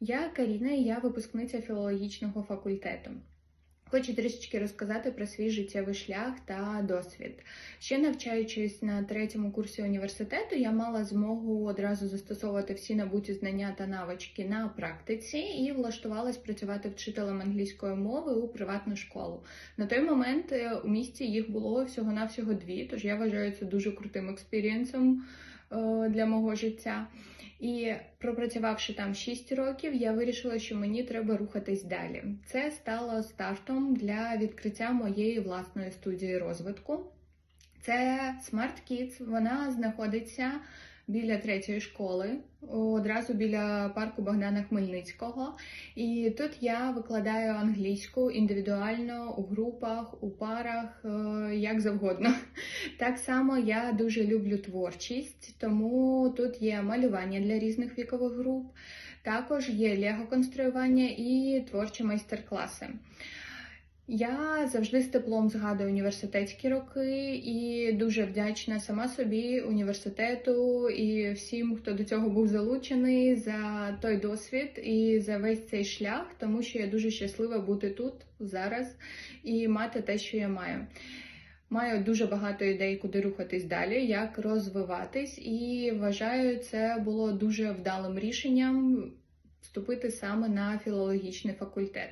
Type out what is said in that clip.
Я Каріна, і я випускниця філологічного факультету. Хочу трішечки розказати про свій життєвий шлях та досвід. Ще навчаючись на третьому курсі університету, я мала змогу одразу застосовувати всі набуті знання та навички на практиці і влаштувалась працювати вчителем англійської мови у приватну школу. На той момент е, у місті їх було всього-навсього дві, тож я вважаю це дуже крутим експірієнсом е, для мого життя. І пропрацювавши там 6 років, я вирішила, що мені треба рухатись далі. Це стало стартом для відкриття моєї власної студії розвитку. Це Smart Kids, Вона знаходиться біля третьої школи, одразу біля парку Богдана Хмельницького. І тут я викладаю англійську індивідуально у групах, у парах, е, як завгодно. Так само я дуже люблю творчість, тому тут є малювання для різних вікових груп, також є лего-конструювання і творчі майстер-класи. Я завжди з теплом згадую університетські роки і дуже вдячна сама собі, університету і всім, хто до цього був залучений за той досвід і за весь цей шлях, тому що я дуже щаслива бути тут зараз і мати те, що я маю. Маю дуже багато ідей, куди рухатись далі, як розвиватись, і вважаю, це було дуже вдалим рішенням вступити саме на філологічний факультет.